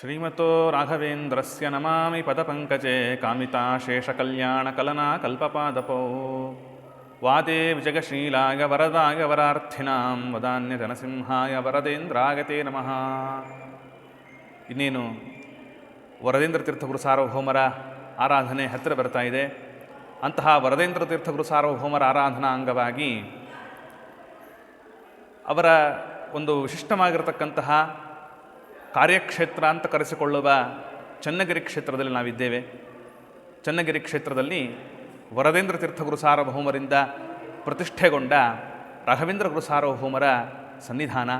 ಶ್ರೀಮತೋ ರಾಘವೇಂದ್ರಸ್ಯ ನಮಾಮಿ ಪದಪಂಕಜೆ ಕಾಮಿತಾಶೇಷಕಲ್ಯಾಣಕಲನಾ ಕಲ್ಪಪಾದಪೋ. ವಾದೇ ವಿಜಗಶೀಲಾಯ ವರದಾಯ ವರಾರ್ಥಿನಾಂ ವದಾನ್ಯ ಜನಸಿಂಹಾಯ ವರದೇಂದ್ರಾಗತೆ ನಮಃ. ಇನ್ನೇನು, ವರದೇಂದ್ರ ತೀರ್ಥಗುರು ಸಾರ್ವಭೌಮರ ಆರಾಧನೆ ಹತ್ತಿರ ಬರ್ತಾ ಇದೆ. ಅಂತಹ ವರದೇಂದ್ರ ತೀರ್ಥಗುರು ಸಾರ್ವಭೌಮರ ಆರಾಧನಾ ಅಂಗವಾಗಿ ಅವರ ಒಂದು ವಿಶಿಷ್ಟವಾಗಿರತಕ್ಕಂತಹ ಕಾರ್ಯಕ್ಷೇತ್ರ ಅಂತ ಕರೆಸಿಕೊಳ್ಳುವ ಚನ್ನಗಿರಿ ಕ್ಷೇತ್ರದಲ್ಲಿ ನಾವಿದ್ದೇವೆ. ಚನ್ನಗಿರಿ ಕ್ಷೇತ್ರದಲ್ಲಿ ವರದೇಂದ್ರ ತೀರ್ಥಗುರು ಸಾರ್ವಭೌಮರಿಂದ ಪ್ರತಿಷ್ಠೆಗೊಂಡ ರಾಘವೇಂದ್ರ ಗುರು ಸಾರ್ವಭೌಮರ ಸನ್ನಿಧಾನ,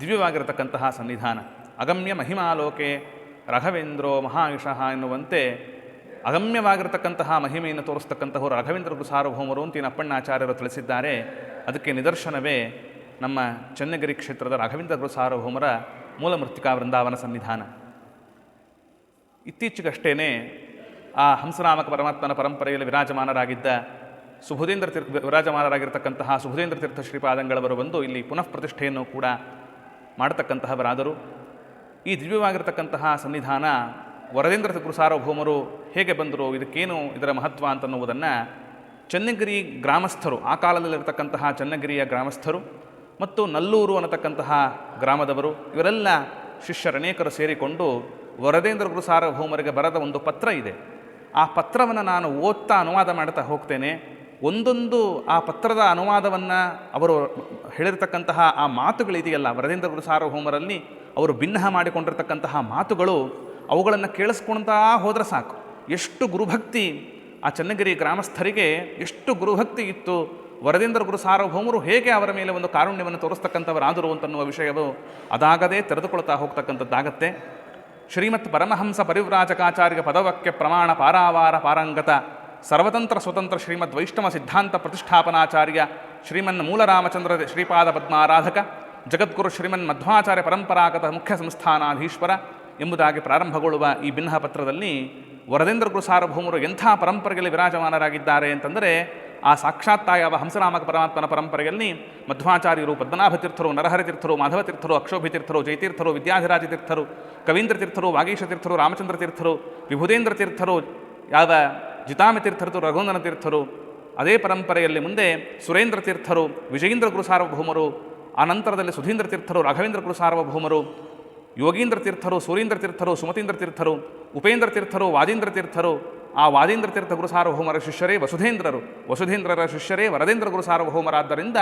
ದಿವ್ಯವಾಗಿರತಕ್ಕಂತಹ ಸನ್ನಿಧಾನ. ಅಗಮ್ಯ ಮಹಿಮಾಲೋಕೆ ರಾಘವೇಂದ್ರೋ ಮಹಾಯುಷಃ ಎನ್ನುವಂತೆ ಅಗಮ್ಯವಾಗಿರತಕ್ಕಂತಹ ಮಹಿಮೆಯನ್ನು ತೋರಿಸ್ತಕ್ಕಂತಹ ರಾಘವೇಂದ್ರ ಗುರು ಸಾರ್ವಭೌಮರು ಅಂತ ಅಪ್ಪಣ್ಣಾಚಾರ್ಯರು ತಿಳಿಸಿದ್ದಾರೆ. ಅದಕ್ಕೆ ನಿದರ್ಶನವೇ ನಮ್ಮ ಚನ್ನಗಿರಿ ಕ್ಷೇತ್ರದ ರಾಘವೇಂದ್ರ ಗುರು ಸಾರ್ವಭೌಮರ ಮೂಲ ಮೃತ್ತಿಕಾ ವೃಂದಾವನ ಸನ್ನಿಧಾನ. ಇತ್ತೀಚೆಗಷ್ಟೇ ಆ ಹಂಸನಾಮಕ ಪರಮಾತ್ಮನ ಪರಂಪರೆಯಲ್ಲಿ ವಿರಾಜಮಾನರಾಗಿದ್ದ ಸುಭುಧೇಂದ್ರ ತೀರ್ಥ, ವಿರಾಜಮಾನರಾಗಿರ್ತಕ್ಕಂತಹ ಸುಭುಧೇಂದ್ರ ತೀರ್ಥ ಶ್ರೀಪಾದಂಗಳವರು ಬಂದು ಇಲ್ಲಿ ಪುನಃ ಪ್ರತಿಷ್ಠೆಯನ್ನು ಕೂಡ ಮಾಡತಕ್ಕಂತಹವರಾದರು. ಈ ದಿವ್ಯವಾಗಿರತಕ್ಕಂತಹ ಸನ್ನಿಧಾನ ವರದೇಂದ್ರ ಗುರು ಸಾರ್ವಭೌಮರು ಹೇಗೆ ಬಂದರು, ಇದಕ್ಕೇನು ಇದರ ಮಹತ್ವ ಅಂತನ್ನುವುದನ್ನು ಚನ್ನಗಿರಿ ಗ್ರಾಮಸ್ಥರು, ಆ ಕಾಲದಲ್ಲಿರತಕ್ಕಂತಹ ಚನ್ನಗಿರಿಯ ಗ್ರಾಮಸ್ಥರು ಮತ್ತು ನಲ್ಲೂರು ಅನ್ನತಕ್ಕಂತಹ ಗ್ರಾಮದವರು, ಇವರೆಲ್ಲ ಶಿಷ್ಯರನೇಕರು ಸೇರಿಕೊಂಡು ವರದೇಂದ್ರ ಗುರು ಸಾರ್ವಭೌಮರಿಗೆ ಬರೆದ ಒಂದು ಪತ್ರ ಇದೆ. ಆ ಪತ್ರವನ್ನು ನಾನು ಓದ್ತಾ ಅನುವಾದ ಮಾಡ್ತಾ ಹೋಗ್ತೇನೆ. ಒಂದೊಂದು ಆ ಪತ್ರದ ಅನುವಾದವನ್ನು ಅವರು ಹೇಳಿರ್ತಕ್ಕಂತಹ ಆ ಮಾತುಗಳಿದೆಯಲ್ಲ, ವರದೇಂದ್ರ ಗುರು ಸಾರ್ವಭೌಮರಲ್ಲಿ ಅವರು ಭಿನ್ನ ಮಾಡಿಕೊಂಡಿರ್ತಕ್ಕಂತಹ ಮಾತುಗಳು, ಅವುಗಳನ್ನು ಕೇಳಿಸ್ಕೊಳ್ತಾ ಹೋದರೆ ಸಾಕು. ಎಷ್ಟು ಗುರುಭಕ್ತಿ ಆ ಚನ್ನಗಿರಿ ಗ್ರಾಮಸ್ಥರಿಗೆ, ಎಷ್ಟು ಗುರುಭಕ್ತಿ ಇತ್ತು. ವರದೇಂದ್ರ ಗುರು ಸಾರ್ವಭೌಮರು ಹೇಗೆ ಅವರ ಮೇಲೆ ಒಂದು ಕಾರುಣ್ಯವನ್ನು ತೋರಿಸ್ತಕ್ಕಂಥವರಾದರು ಅಂತನ್ನುವ ವಿಷಯವು ಅದಾಗದೇ ತೆರೆದುಕೊಳ್ತಾ ಹೋಗ್ತಕ್ಕಂಥದ್ದಾಗತ್ತೆ. ಶ್ರೀಮತ್ ಪರಮಹಂಸ ಪರಿವ್ರಾಜಕಾಚಾರ್ಯ ಪದವಕ್ಕೆ ಪ್ರಮಾಣ ಪಾರಾವಾರ ಪಾರಂಗತ, ಸರ್ವತಂತ್ರ ಸ್ವತಂತ್ರ ಶ್ರೀಮದ್ ವೈಷ್ಣವ ಸಿದ್ಧಾಂತ ಪ್ರತಿಷ್ಠಾಪನಾಚಾರ್ಯ ಶ್ರೀಮನ್ ಮೂಲರಾಮಚಂದ್ರ ಶ್ರೀಪಾದ ಪದ್ಮಾರಾಧಕ, ಜಗದ್ಗುರು ಶ್ರೀಮನ್ ಮಧ್ವಾಚಾರ್ಯ ಪರಂಪರಾಗತ ಮುಖ್ಯ ಸಂಸ್ಥಾನಾಧೀಶ್ವರ ಎಂಬುದಾಗಿ ಪ್ರಾರಂಭಗೊಳ್ಳುವ ಈ ಭಿನ್ನ ಪತ್ರದಲ್ಲಿ ವರದೇಂದ್ರ ಗುರು ಸಾರ್ವಭೌಮರು ಎಂಥ ಪರಂಪರೆಯಲ್ಲಿ ವಿರಾಜಮಾನರಾಗಿದ್ದಾರೆ ಅಂತಂದರೆ ಆ ಸಾಕ್ಷಾತ್ತಾಯವ ಹಂಸನಾಮಕ ಪರಮಾತ್ಮನ ಪರಂಪರೆಯಲ್ಲಿ ಮಧ್ವಾಚಾರ್ಯರು ಪದ್ಮನಾಭತೀರ್ಥರು ನರಹರತೀರ್ಥರು, ಮಾಧವತೀರ್ಥರು, ಅಕ್ಷೋಭಿತೀರ್ಥರು, ಜಯತೀರ್ಥರು, ವಿದ್ಯಾಧಿರಾಜತೀರ್ಥರು ಕವೀಂದ್ರ ತೀರ್ಥರು ವಾಗೀಶ ತೀರ್ಥರು ರಾಮಚಂದ್ರ ತೀರ್ಥರು ವಿಭುದೇಂದ್ರ ತೀರ್ಥರು ಯಾವ ಜಿತಾಮಿ ತೀರ್ಥರು ರಘುನಂದನ ತೀರ್ಥರು ಅದೇ ಪರಂಪರೆಯಲ್ಲಿ ಮುಂದೆ ಸುರೇಂದ್ರ ತೀರ್ಥರು ವಿಜಯೇಂದ್ರ ಗುರು ಸಾರ್ವಭೌಮರು, ಆ ನಂತರದಲ್ಲಿ ಸುಧೀಂದ್ರ ತೀರ್ಥರು ರಾಘವೇಂದ್ರ ಗುರು ಸಾರ್ವಭೌಮರು ಯೋಗೀಂದ್ರ ತೀರ್ಥರು ಸೂರೀಂದ್ರ ತೀರ್ಥರು ಸುಮತೀಂದ್ರ ತೀರ್ಥರು ಉಪೇಂದ್ರ ತೀರ್ಥರು ವಾದೀಂದ್ರ ತೀರ್ಥರು ಆ ವಾದೇಂದ್ರ ತೀರ್ಥ ಗುರು ಸಾರ್ವಭೌಮರ ಶಿಷ್ಯರೇ ವಸುಧೇಂದ್ರರು. ವಸುಧೇಂದ್ರರ ಶಿಷ್ಯರೇ ವರದೇಂದ್ರ ಗುರು ಸಾರ್ವಭೌಮರಾದ್ದರಿಂದ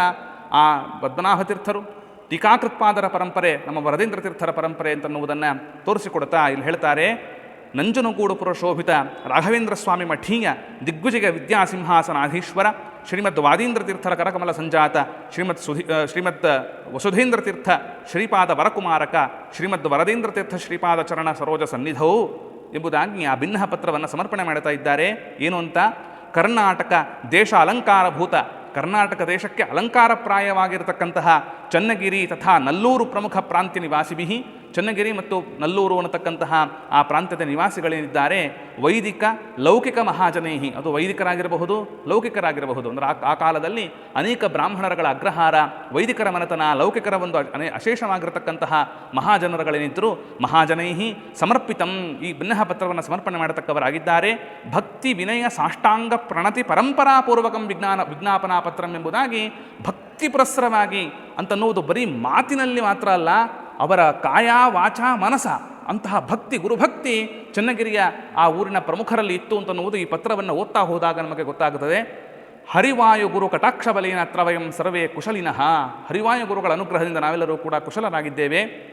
ಆ ಪದ್ಮನಾಭ ತೀರ್ಥರು, ಟೀಕಾಕೃತ್ಪಾದರ ಪರಂಪರೆ, ನಮ್ಮ ವರದೇಂದ್ರ ತೀರ್ಥರ ಪರಂಪರೆ ಅಂತನ್ನುವುದನ್ನು ತೋರಿಸಿಕೊಡ್ತಾ ಇಲ್ಲಿ ಹೇಳ್ತಾರೆ. ನಂಜನಗೂಡು ಪುರಶೋಭಿತ ರಾಘವೇಂದ್ರ ಸ್ವಾಮಿ ಮಠೀಯ ದಿಗ್ವಿಜಯ ವಿದ್ಯಾಸಿಂಹಾಸನಾಧೀಶ್ವರ, ಶ್ರೀಮದ್ ವಾದೀಂದ್ರ ತೀರ್ಥರ ಕರಕಮಲ ಸಂಜಾತ ಶ್ರೀಮತ್ ಸುಧಿ ಶ್ರೀಮದ್ ವಸುಧೇಂದ್ರ ತೀರ್ಥ ಶ್ರೀಪಾದ ವರಕುಮಾರಕ, ಶ್ರೀಮದ್ ವರದೇಂದ್ರ ತೀರ್ಥ ಶ್ರೀಪಾದ ಚರಣ ಸರೋಜ ಸನ್ನಿಧವು ಎಂಬುದಾಗಿ ಆ ಭಿನ್ನ ಪತ್ರವನ್ನು ಸಮರ್ಪಣೆ ಮಾಡ್ತಾ ಇದ್ದಾರೆ. ಏನು ಅಂತ? ಕರ್ನಾಟಕ ದೇಶ ಅಲಂಕಾರಭೂತ. ಕರ್ನಾಟಕ ದೇಶಕ್ಕೆ ಅಲಂಕಾರಪ್ರಾಯವಾಗಿರತಕ್ಕಂತಹ ಚನ್ನಗಿರಿ ತಥಾ ನಲ್ಲೂರು ಪ್ರಮುಖ ಪ್ರಾಂತ್ಯ ನಿವಾಸಿಭಿ ಚನ್ನಗಿರಿ ಮತ್ತು ನಲ್ಲೂರು ಅನ್ನತಕ್ಕಂತಹ ಆ ಪ್ರಾಂತ್ಯದ ನಿವಾಸಿಗಳೇನಿದ್ದಾರೆ, ವೈದಿಕ ಲೌಕಿಕ ಮಹಾಜನೇಹಿ. ಅದು ವೈದಿಕರಾಗಿರಬಹುದು, ಲೌಕಿಕರಾಗಿರಬಹುದು. ಅಂದರೆ ಆ ಕಾಲದಲ್ಲಿ ಅನೇಕ ಬ್ರಾಹ್ಮಣರಗಳ ಅಗ್ರಹಾರ, ವೈದಿಕರ ಮನೆತನ, ಲೌಕಿಕರ ಒಂದು ಅನೇ ಅಶೇಷವಾಗಿರತಕ್ಕಂತಹ ಮಹಾಜನರುಗಳೇನಿದ್ದರು ಮಹಾಜನೈಹಿ ಸಮರ್ಪಿತಂ ಈ ಭಿನ್ನಹ ಪತ್ರವನ್ನು ಸಮರ್ಪಣೆ ಮಾಡತಕ್ಕವರಾಗಿದ್ದಾರೆ. ಭಕ್ತಿ ವಿನಯ ಸಾಷ್ಟಾಂಗ ಪ್ರಣತಿ ಪರಂಪರಾಪೂರ್ವಕಂ ವಿಜ್ಞಾನ ವಿಜ್ಞಾಪನಾ ಪತ್ರಂ ಎಂಬುದಾಗಿ ಭಕ್ತಿ ಪುರಸ್ಸರವಾಗಿ ಅಂತನ್ನುವುದು ಬರೀ ಮಾತಿನಲ್ಲಿ ಮಾತ್ರ ಅಲ್ಲ ಅವರ ಕಾಯ ವಾಚ ಮನಸ, ಅಂತಹ ಭಕ್ತಿ ಗುರುಭಕ್ತಿ ಚನ್ನಗಿರಿಯ ಆ ಊರಿನ ಪ್ರಮುಖರಲ್ಲಿ ಇತ್ತು ಅಂತನ್ನುವುದು ಈ ಪತ್ರವನ್ನು ಓದ್ತಾ ಹೋದಾಗ ನಮಗೆ ಗೊತ್ತಾಗುತ್ತದೆ. ಹರಿವಾಯು ಗುರು ಕಟಾಕ್ಷ ಬಲಿನ ತ್ರವಯಂ ಸರ್ವೇ ಕುಶಲಿನಃ. ಹರಿವಾಯು ಗುರುಗಳ ಅನುಗ್ರಹದಿಂದ ನಾವೆಲ್ಲರೂ ಕೂಡ ಕುಶಲರಾಗಿದ್ದೇವೆ.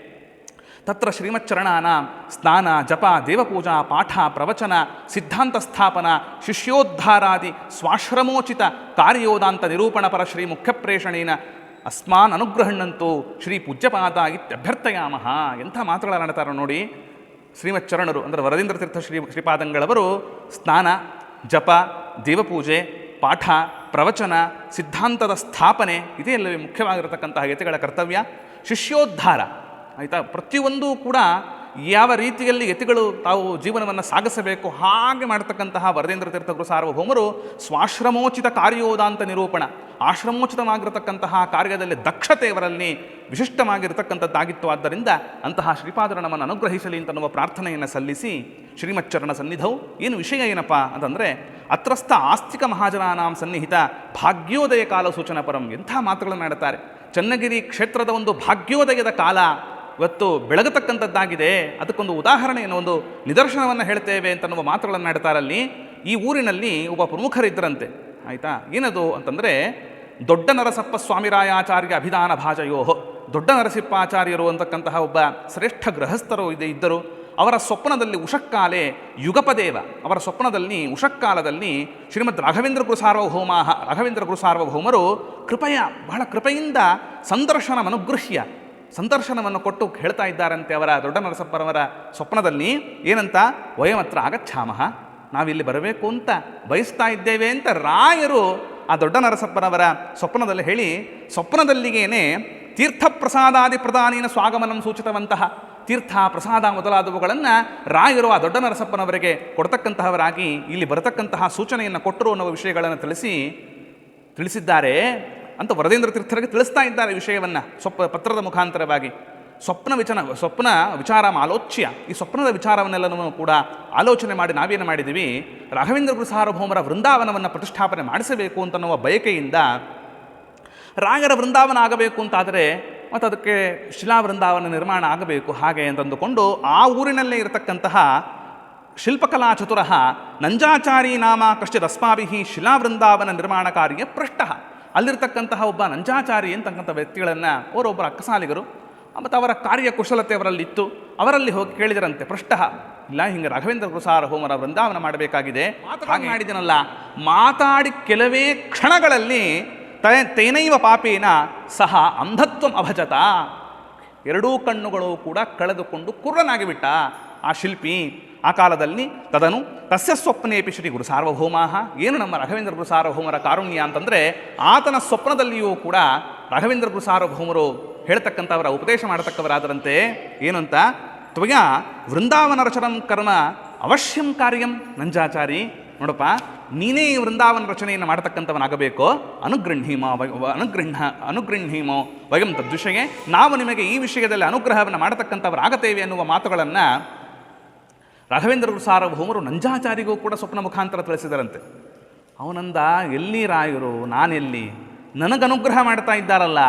ತತ್ರ ಶ್ರೀಮಚ್ಚರಣಾನ ಸ್ನಾನ, ಜಪ, ದೇವಪೂಜಾ, ಪಾಠ, ಪ್ರವಚನ, ಸಿದ್ಧಾಂತ ಸ್ಥಾಪನ, ಶಿಷ್ಯೋದ್ಧಾರಾದಿ, ಸ್ವಾಶ್ರಮೋಚಿತ ಕಾರ್ಯೋದಾಂತ ನಿರೂಪಣ ಪರ ಶ್ರೀ ಮುಖ್ಯಪ್ರೇಷಣೇನ ಅಸ್ಮಾನ್ ಅನುಗ್ರಹಣ್ಣಂತೂ ಶ್ರೀ ಪೂಜ್ಯಪಾದ ಇತ್ಯಭ್ಯರ್ಥಯಾಮಹ ಎಂಥ ಮಾತುಗಳನ್ನಾಡ್ತಾರೆ ನೋಡಿ. ಶ್ರೀಮಚ್ಚರಣರು ಅಂದರೆ ವರದೇಂದ್ರ ತೀರ್ಥ ಶ್ರೀ ಶ್ರೀಪಾದಂಗಳವರು ಸ್ನಾನ, ಜಪ, ದೇವಪೂಜೆ, ಪಾಠ, ಪ್ರವಚನ, ಸಿದ್ಧಾಂತದ ಸ್ಥಾಪನೆ ಇದೇ ಎಲ್ಲವೇ ಮುಖ್ಯವಾಗಿರತಕ್ಕಂತಹ ಯತಿಗಳ ಕರ್ತವ್ಯ. ಶಿಷ್ಯೋದ್ಧಾರ. ಆಯಿತಾ? ಪ್ರತಿಯೊಂದೂ ಕೂಡ ಯಾವ ರೀತಿಯಲ್ಲಿ ಯತಿಗಳು ತಾವು ಜೀವನವನ್ನು ಸಾಗಿಸಬೇಕು? ಹಾಗೆ ಮಾಡತಕ್ಕಂತಹ ವರದೇಂದ್ರ ತೀರ್ಥಗುರು ಸಾರ್ವಭೌಮರು ಸ್ವಾಶ್ರಮೋಚಿತ ಕಾರ್ಯೋದಾಂತ ನಿರೂಪಣ, ಆಶ್ರಮೋಚಿತವಾಗಿರತಕ್ಕಂತಹ ಕಾರ್ಯದಲ್ಲಿ ದಕ್ಷತೆ ಇವರಲ್ಲಿ ವಿಶಿಷ್ಟವಾಗಿರತಕ್ಕಂಥದ್ದಾಗಿತ್ತು. ಆದ್ದರಿಂದ ಅಂತಹ ಶ್ರೀಪಾದರು ನಮ್ಮನ್ನು ಅನುಗ್ರಹಿಸಲಿ ಅಂತನ್ನುವ ಪ್ರಾರ್ಥನೆಯನ್ನು ಸಲ್ಲಿಸಿ ಶ್ರೀಮಚ್ಚರಣ ಸನ್ನಿಧವು ಏನು ವಿಷಯ ಏನಪ್ಪ ಅಂತಂದರೆ, ಅತ್ರಸ್ಥ ಆಸ್ತಿಕ ಮಹಾಜನಾನಾಂ ಸನ್ನಿಹಿತ ಭಾಗ್ಯೋದಯ ಕಾಲ ಸೂಚನಾ ಪರಂ ಎಂಥ ಮಾತುಗಳನ್ನು ಆಡುತ್ತಾರೆ ಚನ್ನಗಿರಿ ಕ್ಷೇತ್ರದ ಒಂದು ಭಾಗ್ಯೋದಯದ ಕಾಲ ಇವತ್ತು ಬೆಳಗತಕ್ಕಂಥದ್ದಾಗಿದೆ. ಅದಕ್ಕೊಂದು ಉದಾಹರಣೆಯನ್ನು, ಒಂದು ನಿದರ್ಶನವನ್ನು ಹೇಳ್ತೇವೆ ಅಂತನ್ನುವ ಮಾತುಗಳನ್ನು ಆಡ್ತಾರಲ್ಲಿ, ಈ ಊರಿನಲ್ಲಿ ಒಬ್ಬ ಪ್ರಮುಖರಿದ್ದರಂತೆ ಆಯಿತಾ? ಏನದು ಅಂತಂದರೆ, ದೊಡ್ಡ ನರಸಪ್ಪ ಸ್ವಾಮಿರಾಯಾಚಾರ್ಯ ಅಭಿಧಾನ ಭಾಜಯೋ. ದೊಡ್ಡ ನರಸಿಪ್ಪಾಚಾರ್ಯರು ಅಂತಕ್ಕಂತಹ ಒಬ್ಬ ಶ್ರೇಷ್ಠ ಗೃಹಸ್ಥರು ಇದೆ, ಇದ್ದರು. ಅವರ ಸ್ವಪ್ನದಲ್ಲಿ ಉಷಕ್ಕಾಲೆ ಯುಗಪದೇವ. ಅವರ ಸ್ವಪ್ನದಲ್ಲಿ ಉಷಕ್ಕಾಲದಲ್ಲಿ ಶ್ರೀಮದ್ ರಾಘವೇಂದ್ರ ಗುರು ಸಾರ್ವಭೌಮ ರಾಘವೇಂದ್ರ ಗುರು ಸಾರ್ವಭೌಮರು ಕೃಪೆಯ, ಬಹಳ ಕೃಪೆಯಿಂದ ಸಂದರ್ಶನ ಅನುಗೃಹ್ಯ ಸಂದರ್ಶನವನ್ನು ಕೊಟ್ಟು ಹೇಳ್ತಾ ಇದ್ದಾರಂತೆ ಅವರ ದೊಡ್ಡ ನರಸಪ್ಪರವರ ಸ್ವಪ್ನದಲ್ಲಿ, ಏನಂತ? ವಯಮತ್ರ ಆಗಚ್ಛಾಮಹ ನಾವಿಲ್ಲಿ ಬರಬೇಕು ಅಂತ ಬಯಸ್ತಾ ಇದ್ದೇವೆ ಅಂತ ರಾಯರು ಆ ದೊಡ್ಡ ನರಸಪ್ಪನವರ ಸ್ವಪ್ನದಲ್ಲಿ ಹೇಳಿ, ಸ್ವಪ್ನದಲ್ಲಿಗೇನೆ ತೀರ್ಥ ಪ್ರಸಾದಾದಿ ಪ್ರಧಾನಿನ ಸ್ವಾಗಮನಂ ಸೂಚಿತವಂತಹ ತೀರ್ಥ ಪ್ರಸಾದ ಮೊದಲಾದವುಗಳನ್ನು ರಾಯರು ಆ ದೊಡ್ಡ ನರಸಪ್ಪನವರಿಗೆ ಕೊಡ್ತಕ್ಕಂತಹವರಾಗಿ ಇಲ್ಲಿ ಬರತಕ್ಕಂತಹ ಸೂಚನೆಯನ್ನು ಕೊಟ್ಟರು ಅನ್ನುವ ವಿಷಯಗಳನ್ನು ತಿಳಿಸಿ, ತಿಳಿಸಿದ್ದಾರೆ. ಅಂತ ವರದೇಂದ್ರ ತೀರ್ಥರಿಗೆ ತಿಳಿಸ್ತಾ ಇದ್ದಾರೆ ವಿಷಯವನ್ನು ಸ್ವಪ್ನ, ಪತ್ರದ ಮುಖಾಂತರವಾಗಿ. ಸ್ವಪ್ನ ವಿಚನ ಸ್ವಪ್ನ ವಿಚಾರ ಆಲೋಚ್ಯ ಈ ಸ್ವಪ್ನದ ವಿಚಾರವನ್ನೆಲ್ಲನೂ ಕೂಡ ಆಲೋಚನೆ ಮಾಡಿ ನಾವೇನು ಮಾಡಿದ್ದೀವಿ? ರಾಘವೇಂದ್ರ ಗುರು ಸಾರ್ವಭೌಮರ ವೃಂದಾವನವನ್ನು ಪ್ರತಿಷ್ಠಾಪನೆ ಮಾಡಿಸಬೇಕು ಅಂತನ್ನುವ ಬಯಕೆಯಿಂದ ರಾಗರ ವೃಂದಾವನ ಆಗಬೇಕು ಅಂತಾದರೆ ಮತ್ತು ಅದಕ್ಕೆ ಶಿಲಾ ವೃಂದಾವನ ನಿರ್ಮಾಣ ಆಗಬೇಕು ಹಾಗೆ ಅಂತಂದುಕೊಂಡು ಆ ಊರಿನಲ್ಲೇ ಇರತಕ್ಕಂತಹ ಶಿಲ್ಪಕಲಾ ಚತುರ ನಂಜಾಚಾರಿ ನಾಮ ಕಶ್ಚಿತ್ ಅಸ್ಮಾಭಿ ಶಿಲಾ ವೃಂದಾವನ ನಿರ್ಮಾಣ ಕಾರ್ಯ ಪೃಷ್ಟ ಅಲ್ಲಿರ್ತಕ್ಕಂತಹ ಒಬ್ಬ ನಂಜಾಚಾರಿ ಅಂತಕ್ಕಂಥ ವ್ಯಕ್ತಿಗಳನ್ನು ಅವರೊಬ್ಬರ ಅಕ್ಕಸಾಲಿಗರು ಮತ್ತು ಅವರ ಕಾರ್ಯಕುಶಲತೆ ಅವರಲ್ಲಿತ್ತು ಅವರಲ್ಲಿ ಹೋಗಿ ಕೇಳಿದರಂತೆ ಪೃಷ್ಟ ಇಲ್ಲ ಹಿಂಗೆ ರಾಘವೇಂದ್ರ ಪ್ರಸಾರ ಹೋಮರ ವೃಂದಾವನ ಮಾಡಬೇಕಾಗಿದೆ. ಹಾಗೆ ಮಾಡಿದನಲ್ಲ. ಮಾತಾಡಿ ಕೆಲವೇ ಕ್ಷಣಗಳಲ್ಲಿ ತ ತೇನೈವ ಪಾಪೇನ ಸಹ ಅಂಧತ್ವಂ ಅಭಜತ. ಎರಡೂ ಕಣ್ಣುಗಳು ಕೂಡ ಕಳೆದುಕೊಂಡು ಕುರ್ರನಾಗಿಬಿಟ್ಟ ಆ ಶಿಲ್ಪಿ. ಆ ಕಾಲದಲ್ಲಿ ತದನು ತಸ್ಯ ಸ್ವಪ್ನೇಪಿ ಶ್ರೀ ಗುರು ಸಾರ್ವಭೌಮಾಹ. ಏನು ನಮ್ಮ ರಾಘವೇಂದ್ರ ಗುರು ಸಾರ್ವಭೌಮರ ಕಾರುಣ್ಯ ಅಂತಂದರೆ ಆತನ ಸ್ವಪ್ನದಲ್ಲಿಯೂ ಕೂಡ ರಾಘವೇಂದ್ರ ಗುರು ಸಾರ್ವಭೌಮರು ಹೇಳ್ತಕ್ಕಂಥವರ, ಉಪದೇಶ ಮಾಡತಕ್ಕವರಾದರಂತೆ ಏನಂತ, ತ್ವಯ ವೃಂದಾವನ ರಚನಂ ಕರ್ಮ ಅವಶ್ಯಂ ಕಾರ್ಯಂ ನಂಜಾಚಾರಿ. ನೋಡಪ್ಪ, ನೀನೇ ಈ ವೃಂದಾವನ ರಚನೆಯನ್ನು ಮಾಡತಕ್ಕಂಥವನಾಗಬೇಕೋ? ಅನುಗೃಹೀಮೋ ಅನುಗೃಹ ಅನುಗೃಹೀಮೋ ವಯಂ ತದ್ವಿಷಯೇ. ನಾವು ನಿಮಗೆ ಈ ವಿಷಯದಲ್ಲಿ ಅನುಗ್ರಹವನ್ನು ಮಾಡತಕ್ಕಂಥವರಾಗತೇವೆ ಎನ್ನುವ ಮಾತುಗಳನ್ನು ರಾಘವೇಂದ್ರ ಸಾರ್ವಭೌಮರು ನಂಜಾಚಾರಿಗೂ ಕೂಡ ಸ್ವಪ್ನ ಮುಖಾಂತರ ತಿಳಿಸಿದರಂತೆ. ಅವನಂದ, ಎಲ್ಲಿ ರಾಯರು? ನಾನೆಲ್ಲಿ? ನನಗನುಗ್ರಹ ಮಾಡ್ತಾ ಇದ್ದಾರಲ್ಲ.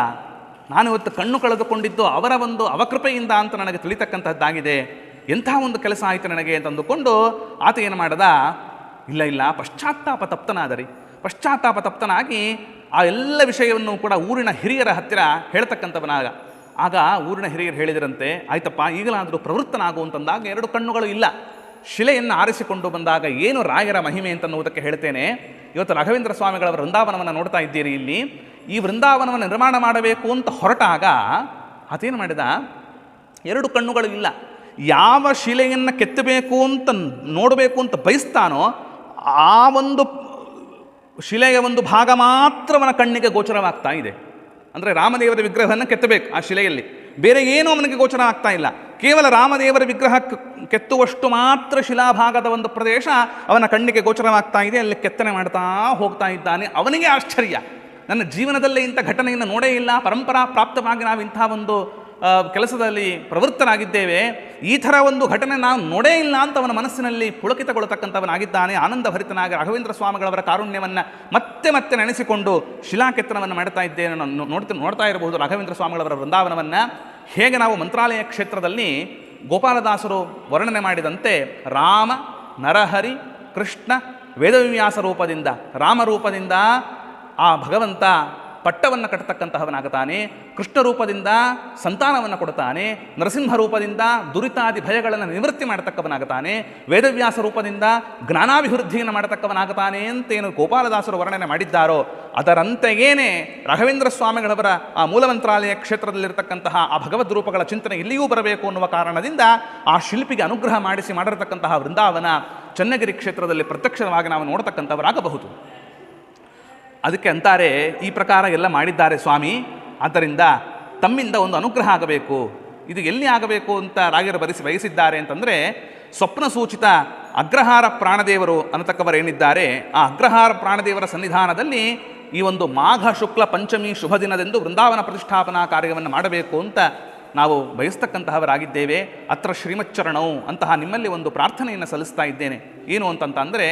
ನಾನು ಇವತ್ತು ಕಣ್ಣು ಕಳೆದುಕೊಂಡಿದ್ದು ಅವರ ಒಂದು ಅವಕೃಪೆಯಿಂದ ಅಂತ ನನಗೆ ತಿಳಿತಕ್ಕಂಥದ್ದಾಗಿದೆ ಎಂಥ ಒಂದು ಕೆಲಸ ಆಯಿತು ನನಗೆ? ಅಂತಂದುಕೊಂಡು ಆತ ಏನು ಮಾಡದ, ಇಲ್ಲ ಇಲ್ಲ, ಪಶ್ಚಾತ್ತಾಪ ತಪ್ತನಾದರಿ. ಪಶ್ಚಾತ್ತಾಪ ತಪ್ತನಾಗಿ ಆ ಎಲ್ಲ ವಿಷಯವನ್ನು ಕೂಡ ಊರಿನ ಹಿರಿಯರ ಹತ್ತಿರ ಹೇಳ್ತಕ್ಕಂಥವನಾಗ ಆಗ ಊರಿನ ಹಿರಿಯರು ಹೇಳಿದರಂತೆ, ಆಯ್ತಪ್ಪ, ಈಗಲಾದರೂ ಪ್ರವೃತ್ತನಾಗು ಅಂತಂದಾಗ ಎರಡು ಕಣ್ಣುಗಳು ಇಲ್ಲ. ಶಿಲೆಯನ್ನು ಆರಿಸಿಕೊಂಡು ಬಂದಾಗ ಏನು ರಾಯರ ಮಹಿಮೆ ಅಂತನ್ನುವುದಕ್ಕೆ ಹೇಳ್ತೇನೆ. ಇವತ್ತು ರಾಘವೇಂದ್ರ ಸ್ವಾಮಿಗಳ ವೃಂದಾವನವನ್ನು ನೋಡ್ತಾ ಇದ್ದೀರಿ ಇಲ್ಲಿ. ಈ ವೃಂದಾವನವನ್ನು ನಿರ್ಮಾಣ ಮಾಡಬೇಕು ಅಂತ ಹೊರಟಾಗ ಅದೇನು ಮಾಡಿದ? ಎರಡು ಕಣ್ಣುಗಳು ಇಲ್ಲ. ಯಾವ ಶಿಲೆಯನ್ನು ಕೆತ್ತಬೇಕು ಅಂತ ನೋಡಬೇಕು ಅಂತ ಬಯಸ್ತಾನೋ, ಆ ಒಂದು ಶಿಲೆಯ ಒಂದು ಭಾಗ ಮಾತ್ರವನ ಕಣ್ಣಿಗೆ ಗೋಚರವಾಗ್ತಾ ಇದೆ. ಅಂದರೆ ರಾಮದೇವರ ವಿಗ್ರಹವನ್ನು ಕೆತ್ತಬೇಕು ಆ ಶಿಲೆಯಲ್ಲಿ. ಬೇರೆ ಏನೂ ಅವನಿಗೆ ಗೋಚರ ಆಗ್ತಾ ಇಲ್ಲ. ಕೇವಲ ರಾಮದೇವರ ವಿಗ್ರಹ ಕೆತ್ತುವಷ್ಟು ಮಾತ್ರ ಶಿಲಾಭಾಗದ ಒಂದು ಪ್ರದೇಶ ಅವನ ಕಣ್ಣಿಗೆ ಗೋಚರವಾಗ್ತಾ ಇದೆ. ಅಲ್ಲಿ ಕೆತ್ತನೆ ಮಾಡ್ತಾ ಹೋಗ್ತಾ ಇದ್ದಾನೆ. ಅವನಿಗೆ ಆಶ್ಚರ್ಯ. ನನ್ನ ಜೀವನದಲ್ಲೇ ಇಂಥ ಘಟನೆಯನ್ನು ನೋಡೇ ಇಲ್ಲ. ಪರಂಪರಾ ಪ್ರಾಪ್ತವಾಗಿ ನಾವು ಇಂಥ ಒಂದು ಕೆಲಸದಲ್ಲಿ ಪ್ರವೃತ್ತನಾಗಿದ್ದೇವೆ. ಈ ಥರ ಒಂದು ಘಟನೆ ನಾವು ನೋಡೇ ಇಲ್ಲ ಅಂತ ಅವನ ಮನಸ್ಸಿನಲ್ಲಿ ಪುಳಕಿತಗೊಳ್ಳತಕ್ಕಂಥವನಾಗಿದ್ದಾನೆ. ಆನಂದಭರಿತನಾಗಿ ರಾಘವೇಂದ್ರ ಸ್ವಾಮಿಗಳವರ ಕಾರುಣ್ಯವನ್ನು ಮತ್ತೆ ಮತ್ತೆ ನೆನೆಸಿಕೊಂಡು ಶಿಲಾಕೆತ್ತನವನ್ನು ಮಾಡ್ತಾ ಇದ್ದೇನೆ ನಾನು ನೋಡ್ತಾ ನೋಡ್ತಾ ಇರಬಹುದು ರಾಘವೇಂದ್ರ ಸ್ವಾಮಿಗಳವರ ವೃಂದಾವನವನ್ನು. ಹೇಗೆ ನಾವು ಮಂತ್ರಾಲಯ ಕ್ಷೇತ್ರದಲ್ಲಿ ಗೋಪಾಲದಾಸರು ವರ್ಣನೆ ಮಾಡಿದಂತೆ ರಾಮ, ನರಹರಿ, ಕೃಷ್ಣ, ವೇದವಿನ್ಯಾಸ ರೂಪದಿಂದ ರಾಮರೂಪದಿಂದ ಆ ಭಗವಂತ ಪಟ್ಟವನ್ನು ಕಟ್ಟತಕ್ಕಂತಹವನಾಗುತ್ತಾನೆ ಕೃಷ್ಣ ರೂಪದಿಂದ ಸಂತಾನವನ್ನು ಕೊಡುತ್ತಾನೆ ನರಸಿಂಹ ರೂಪದಿಂದ ದುರಿತಾದಿ ಭಯಗಳನ್ನು ನಿವೃತ್ತಿ ಮಾಡತಕ್ಕವನಾಗುತ್ತಾನೆ ವೇದವ್ಯಾಸ ರೂಪದಿಂದ ಜ್ಞಾನಾಭಿವೃದ್ಧಿಯನ್ನು ಮಾಡತಕ್ಕವನಾಗುತ್ತಾನೆ ಅಂತೇನು ಗೋಪಾಲದಾಸರು ವರ್ಣನೆ ಮಾಡಿದ್ದಾರೋ ಅದರಂತೆಯೇನೆ ರಾಘವೇಂದ್ರ ಸ್ವಾಮಿಗಳವರ ಆ ಮೂಲಮಂತ್ರಾಲಯ ಕ್ಷೇತ್ರದಲ್ಲಿರತಕ್ಕಂತಹ ಆ ಭಗವದ್ ರೂಪಗಳ ಚಿಂತನೆ ಇಲ್ಲಿಯೂ ಬರಬೇಕು ಅನ್ನುವ ಕಾರಣದಿಂದ ಆ ಶಿಲ್ಪಿಗೆ ಅನುಗ್ರಹ ಮಾಡಿಸಿ ಮಾಡಿರತಕ್ಕಂತಹ ವೃಂದಾವನ ಚನ್ನಗಿರಿ ಕ್ಷೇತ್ರದಲ್ಲಿ ಪ್ರತ್ಯಕ್ಷವಾಗಿ ನಾವು ನೋಡತಕ್ಕಂಥವರಾಗಬಹುದು. ಅದಕ್ಕೆ ಅಂತಾರೆ, ಈ ಪ್ರಕಾರ ಎಲ್ಲ ಮಾಡಿದ್ದಾರೆ ಸ್ವಾಮಿ, ಆದ್ದರಿಂದ ತಮ್ಮಿಂದ ಒಂದು ಅನುಗ್ರಹ ಆಗಬೇಕು. ಇದು ಎಲ್ಲಿ ಆಗಬೇಕು ಅಂತ ರಾಗಿರು ಬರಿಸಿ ಬಯಸಿದ್ದಾರೆ ಅಂತಂದರೆ, ಸ್ವಪ್ನ ಸೂಚಿತ ಅಗ್ರಹಾರ ಪ್ರಾಣದೇವರು ಅನ್ನತಕ್ಕವರು ಏನಿದ್ದಾರೆ, ಆ ಅಗ್ರಹಾರ ಪ್ರಾಣದೇವರ ಸನ್ನಿಧಾನದಲ್ಲಿ ಈ ಒಂದು ಮಾಘ ಶುಕ್ಲ ಪಂಚಮಿ ಶುಭ ದಿನದಂದು ವೃಂದಾವನ ಪ್ರತಿಷ್ಠಾಪನಾ ಕಾರ್ಯವನ್ನು ಮಾಡಬೇಕು ಅಂತ ನಾವು ಬಯಸ್ತಕ್ಕಂತಹವರಾಗಿದ್ದೇವೆ. ಅತ್ರ ಶ್ರೀಮಚ್ಚರಣವು ಅಂತಹ ನಿಮ್ಮಲ್ಲಿ ಒಂದು ಪ್ರಾರ್ಥನೆಯನ್ನು ಸಲ್ಲಿಸ್ತಾ ಇದ್ದೇನೆ. ಏನು ಅಂತಂತ ಅಂದರೆ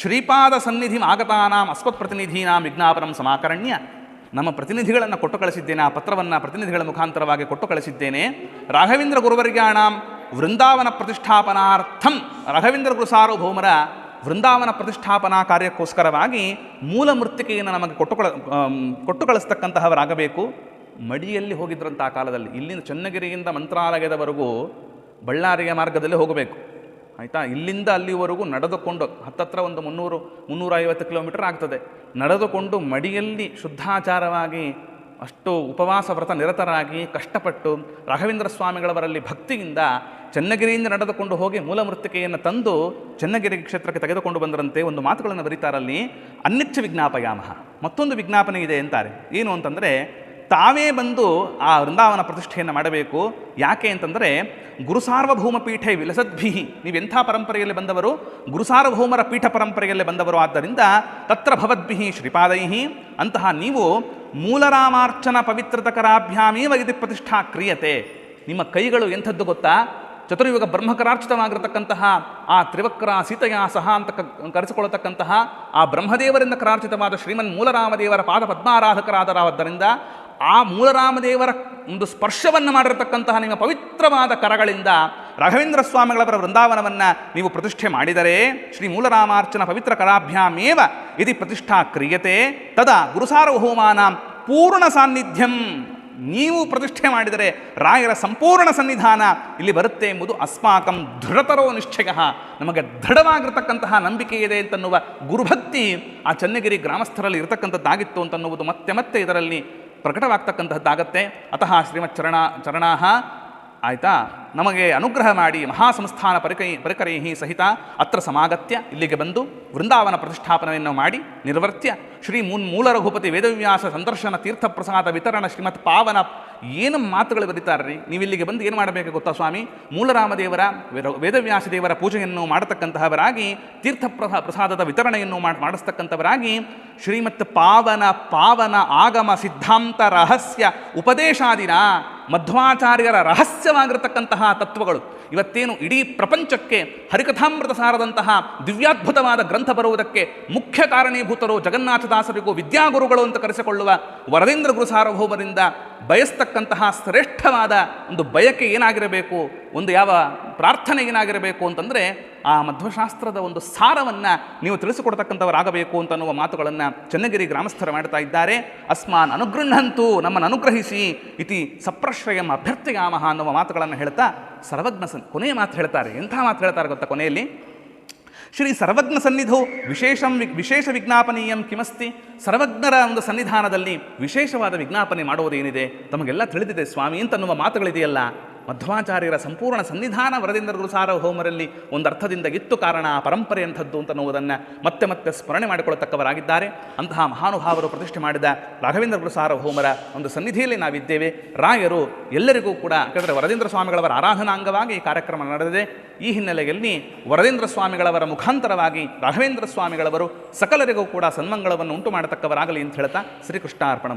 ಶ್ರೀಪಾದ ಸನ್ನಿಧಿ ಆಗತಾನಾಂ ಅಸ್ಮತ್ ಪ್ರತಿನಿಧೀನಾಂ ವಿಜ್ಞಾಪನಂ ಸಮಾಕರಣ್ಯ. ನಮ್ಮ ಪ್ರತಿನಿಧಿಗಳನ್ನು ಕೊಟ್ಟು ಕಳಿಸಿದ್ದೇನೆ, ಆ ಪತ್ರವನ್ನು ಪ್ರತಿನಿಧಿಗಳ ಮುಖಾಂತರವಾಗಿ ಕೊಟ್ಟು ಕಳಿಸಿದ್ದೇನೆ. ರಾಘವೇಂದ್ರ ಗುರುವರ್ಯಾಣಾಂ ವೃಂದಾವನ ಪ್ರತಿಷ್ಠಾಪನಾರ್ಥಂ. ರಾಘವೇಂದ್ರ ಗುರು ಸಾರ್ವಭೌಮರ ವೃಂದಾವನ ಪ್ರತಿಷ್ಠಾಪನಾ ಕಾರ್ಯಕ್ಕೋಸ್ಕರವಾಗಿ ಮೂಲ ಮೃತ್ತಿಕೆಯನ್ನು ನಮಗೆ ಕೊಟ್ಟು ಕಳ ಕೊಟ್ಟು ಕಳಿಸ್ತಕ್ಕಂತಹವರಾಗಬೇಕು ಮಡಿಯಲ್ಲಿ ಹೋಗಿದ್ರಂಥ ಕಾಲದಲ್ಲಿ ಇಲ್ಲಿಂದ ಚನ್ನಗಿರಿಯಿಂದ ಮಂತ್ರಾಲಯದವರೆಗೂ ಬಳ್ಳಾರಿಯ ಮಾರ್ಗದಲ್ಲಿ ಹೋಗಬೇಕು. ಆಯಿತಾ? ಇಲ್ಲಿಂದ ಅಲ್ಲಿವರೆಗೂ ನಡೆದುಕೊಂಡು, ಹತ್ತತ್ರ ಒಂದು ಮುನ್ನೂರು ಮುನ್ನೂರ ಐವತ್ತು ಕಿಲೋಮೀಟರ್ ಆಗ್ತದೆ. ನಡೆದುಕೊಂಡು ಮಡಿಯಲ್ಲಿ ಶುದ್ಧಾಚಾರವಾಗಿ ಅಷ್ಟು ಉಪವಾಸ ವ್ರತ ನಿರತರಾಗಿ ಕಷ್ಟಪಟ್ಟು ರಾಘವೇಂದ್ರ ಸ್ವಾಮಿಗಳವರಲ್ಲಿ ಭಕ್ತಿಯಿಂದ ಚನ್ನಗಿರಿಯಿಂದ ನಡೆದುಕೊಂಡು ಹೋಗಿ ಮೂಲ ಮೃತ್ತಿಕೆಯನ್ನು ತಂದು ಚನ್ನಗಿರಿ ಕ್ಷೇತ್ರಕ್ಕೆ ತೆಗೆದುಕೊಂಡು ಬಂದರಂತೆ ಒಂದು ಮಾತುಗಳನ್ನು ಬರೀತಾರಲ್ಲಿ ಅನ್ಯಚ್ಚ ವಿಜ್ಞಾಪಯಾಮಹ ಮತ್ತೊಂದು ವಿಜ್ಞಾಪನೆ ಇದೆ ಅಂತಾರೆ ಏನು ಅಂತಂದರೆ ತಾವೇ ಬಂದು ಆ ವೃಂದಾವನ ಪ್ರತಿಷ್ಠೆಯನ್ನು ಮಾಡಬೇಕು. ಯಾಕೆ ಅಂತಂದರೆ ಗುರುಸಾರ್ವಭೌಮ ಪೀಠೆ ವಿಲಸದ್ಭಿಹಿ ನೀವೆಂಥ ಪರಂಪರೆಯಲ್ಲಿ ಬಂದವರು? ಗುರುಸಾರ್ವಭೌಮರ ಪೀಠ ಪರಂಪರೆಯಲ್ಲಿ ಬಂದವರು ಆದ್ದರಿಂದ ತತ್ರ ಭವದ್ಭಿಹಿ ಶ್ರೀಪಾದೈಹಿ. ಅಂತಹ ನೀವು ಮೂಲರಾಮಾರ್ಚನ ಪವಿತ್ರತಕರಾಭ್ಯಾಮೇವ ಇದು ಪ್ರತಿಷ್ಠಾ ಕ್ರಿಯತೆ. ನಿಮ್ಮ ಕೈಗಳು ಎಂಥದ್ದು ಗೊತ್ತಾ? ಚತುರ್ಯುಗ ಬ್ರಹ್ಮಕರಾರ್ಚಿತವಾಗಿರತಕ್ಕಂತಹ, ಆ ತ್ರಿವಕ್ರ ಸೀತೆಯ ಸಹ ಅಂತ ಕರೆಸಿಕೊಳ್ಳತಕ್ಕಂತಹ, ಆ ಬ್ರಹ್ಮದೇವರಿಂದ ಕರಾರ್ಚಿತವಾದ ಶ್ರೀಮನ್ ಮೂಲರಾಮದೇವರ ಪಾದ ಪದ್ಮಾರಾಧಕರಾದರಾದ್ದರಿಂದ ಆ ಮೂಲರಾಮದೇವರ ಒಂದು ಸ್ಪರ್ಶವನ್ನು ಮಾಡಿರತಕ್ಕಂತಹ ನಿಮ್ಮ ಪವಿತ್ರವಾದ ಕರಗಳಿಂದ ರಾಘವೇಂದ್ರ ಸ್ವಾಮಿಗಳವರ ವೃಂದಾವನವನ್ನು ನೀವು ಪ್ರತಿಷ್ಠೆ ಮಾಡಿದರೆ ಶ್ರೀ ಮೂಲರಾಮಾರ್ಚನ ಪವಿತ್ರ ಕರಾಭ್ಯಾಮೇವ ಇದು ಪ್ರತಿಷ್ಠಾ ಕ್ರಿಯತೆ. ತದಾ ಗುರುಸಾರ್ವಭೌಮಾನ ಪೂರ್ಣ ಸಾನ್ನಿಧ್ಯಂ. ನೀವು ಪ್ರತಿಷ್ಠೆ ಮಾಡಿದರೆ ರಾಯರ ಸಂಪೂರ್ಣ ಸನ್ನಿಧಾನ ಇಲ್ಲಿ ಬರುತ್ತೆ ಎಂಬುದು ಅಸ್ಮಾಕಂ ದೃಢತರೋ ನಿಶ್ಚಯ. ನಮಗೆ ದೃಢವಾಗಿರ್ತಕ್ಕಂತಹ ನಂಬಿಕೆ ಇದೆ ಅಂತನ್ನುವ ಗುರುಭಕ್ತಿ ಆ ಚನ್ನಗಿರಿ ಗ್ರಾಮಸ್ಥರಲ್ಲಿ ಇರತಕ್ಕಂಥದ್ದಾಗಿತ್ತು ಅಂತನ್ನುವುದು ಮತ್ತೆ ಮತ್ತೆ ಇದರಲ್ಲಿ ಪ್ರಕಟವಾಗ್ತಕ್ಕಂತಹದ್ದಾಗತ್ತೆ. ಅತಃ ಶ್ರೀಮಚ್ಚರಣ ಚರಣಾಹ ಆಯಿತಾ? ನಮಗೆ ಅನುಗ್ರಹ ಮಾಡಿ ಮಹಾಸಂಸ್ಥಾನ ಪರಿಕೈ, ಪರಿಕರೈಹಿ ಸಹಿತ ಅತ್ರ ಸಮಾಗತ್ಯ ಇಲ್ಲಿಗೆ ಬಂದು ವೃಂದಾವನ ಪ್ರತಿಷ್ಠಾಪನೆಯನ್ನು ಮಾಡಿ ನಿರ್ವರ್ತ್ಯ ಶ್ರೀ ಮೂನ್ ಮೂಲ ರಘುಪತಿ ವೇದವ್ಯಾಸ ಸಂದರ್ಶನ ತೀರ್ಥ ಪ್ರಸಾದ ವಿತರಣ ಶ್ರೀಮತ್ ಪಾವನ ಏನು ಮಾತುಗಳು ಬರೀತಾರ್ರಿ? ನೀವು ಇಲ್ಲಿಗೆ ಬಂದು ಏನು ಮಾಡಬೇಕು ಗೊತ್ತಾ ಸ್ವಾಮಿ? ಮೂಲರಾಮದೇವರ ವೇದ- ವೇದವ್ಯಾಸ ದೇವರ ಪೂಜೆಯನ್ನು ಮಾಡತಕ್ಕಂತಹವರಾಗಿ ತೀರ್ಥಪ್ರಸಾ ಪ್ರಸಾದದ ವಿತರಣೆಯನ್ನು ಮಾಡಿ, ಮಾಡಿಸ್ತಕ್ಕಂಥವರಾಗಿ ಶ್ರೀಮತ್ ಪಾವನ ಪಾವನ ಆಗಮ ಸಿದ್ಧಾಂತ ರಹಸ್ಯ ಉಪದೇಶಾದಿನ ಮಧ್ವಾಚಾರ್ಯರ ರಹಸ್ಯವಾಗಿರತಕ್ಕಂತಹ ತತ್ವಗಳು. ಇವತ್ತೇನು ಇಡೀ ಪ್ರಪಂಚಕ್ಕೆ ಹರಿಕಥಾಮೃತ ಸಾರದಂತಹ ದಿವ್ಯಾದ್ಭುತವಾದ ಗ್ರಂಥ ಬರುವುದಕ್ಕೆ ಮುಖ್ಯ ಕಾರಣೀಭೂತರು ಜಗನ್ನಾಥದಾಸರಿಗೂ ವಿದ್ಯಾಗುರುಗಳು ಅಂತ ಕರೆಸಿಕೊಳ್ಳುವ ವರದೇಂದ್ರ ಗುರು ಸಾರ್ವಭೌಮರಿಂದ ಬಯಸ್ತಕ್ಕಂತಹ ಶ್ರೇಷ್ಠವಾದ ಒಂದು ಬಯಕೆ ಏನಾಗಿರಬೇಕು? ಒಂದು ಯಾವ ಪ್ರಾರ್ಥನೆ ಏನಾಗಿರಬೇಕು ಅಂತಂದರೆ ಆ ಮಧ್ವಶಾಸ್ತ್ರದ ಒಂದು ಸಾರವನ್ನು ನೀವು ತಿಳಿಸಿಕೊಡ್ತಕ್ಕಂಥವರಾಗಬೇಕು ಅಂತನ್ನುವ ಮಾತುಗಳನ್ನು ಚನ್ನಗಿರಿ ಗ್ರಾಮಸ್ಥರು ಮಾಡ್ತಾ ಇದ್ದಾರೆ. ಅಸ್ಮಾನ್ ಅನುಗೃಹಂತು ನಮ್ಮನ್ನು ಅನುಗ್ರಹಿಸಿ ಇತಿ ಸಪ್ರಶ್ರಯಂ ಅಭ್ಯರ್ಥಿಯಾಮಹ ಅನ್ನುವ ಮಾತುಗಳನ್ನು ಹೇಳ್ತಾ ಸರ್ವಜ್ಞ ಸನ್, ಕೊನೆಯ ಮಾತು ಹೇಳ್ತಾರೆ. ಎಂಥ ಮಾತು ಹೇಳ್ತಾರೆ ಗೊತ್ತಾ ಕೊನೆಯಲ್ಲಿ? ಶ್ರೀ ಸರ್ವಜ್ಞ ಸನ್ನಿಧೋ ವಿಶೇಷಂ ವಿ ವಿಶೇಷ ವಿಜ್ಞಾಪನೀಯಂ ಕಿಮಸ್ತಿ. ಸರ್ವಜ್ಞರ ಒಂದು ಸನ್ನಿಧಾನದಲ್ಲಿ ವಿಶೇಷವಾದ ವಿಜ್ಞಾಪನೆ ಮಾಡುವುದೇನಿದೆ? ತಮಗೆಲ್ಲ ತಿಳಿದಿದೆ ಸ್ವಾಮಿ ಅಂತನ್ನುವ ಮಾತುಗಳಿದೆಯಲ್ಲ. ಮಧ್ವಾಚಾರ್ಯರ ಸಂಪೂರ್ಣ ಸನ್ನಿಧಾನ ಗುರುಸಾರ ಹೋಮರಲ್ಲಿ ಒಂದು ಅರ್ಥದಿಂದ ಇತ್ತು ಕಾರಣ ಆ ಪರಂಪರೆ ಅಂಥದ್ದು ಅಂತನ್ನುವುದನ್ನು ಮತ್ತೆ ಮತ್ತೆ ಸ್ಮರಣೆ ಮಾಡಿಕೊಳ್ಳತಕ್ಕವರಾಗಿದ್ದಾರೆ. ಅಂತಹ ಮಹಾನುಭಾವರು ಪ್ರತಿಷ್ಠೆ ಮಾಡಿದ ರಾಘವೇಂದ್ರ ಹೋಮರ ಒಂದು ಸನ್ನಿಧಿಯಲ್ಲಿ ನಾವಿದ್ದೇವೆ. ರಾಯರು ಎಲ್ಲರಿಗೂ ಕೂಡ ಯಾಕಂದರೆ ವರದೇಂದ್ರ ಸ್ವಾಮಿಗಳವರ ಆರಾಧನಾಂಗವಾಗಿ ಈ ಕಾರ್ಯಕ್ರಮ ನಡೆದಿದೆ. ಈ ಹಿನ್ನೆಲೆಯಲ್ಲಿ ವರದೇಂದ್ರ ಸ್ವಾಮಿಗಳವರ ಮುಖಾಂತರವಾಗಿ ರಾಘವೇಂದ್ರ ಸ್ವಾಮಿಗಳವರು ಸಕಲರಿಗೂ ಕೂಡ ಸನ್ಮಂಗಳವನ್ನು ಉಂಟು ಮಾಡತಕ್ಕವರಾಗಲಿ ಅಂತ ಹೇಳ್ತಾ ಶ್ರೀಕೃಷ್ಣಾರ್ಪಣ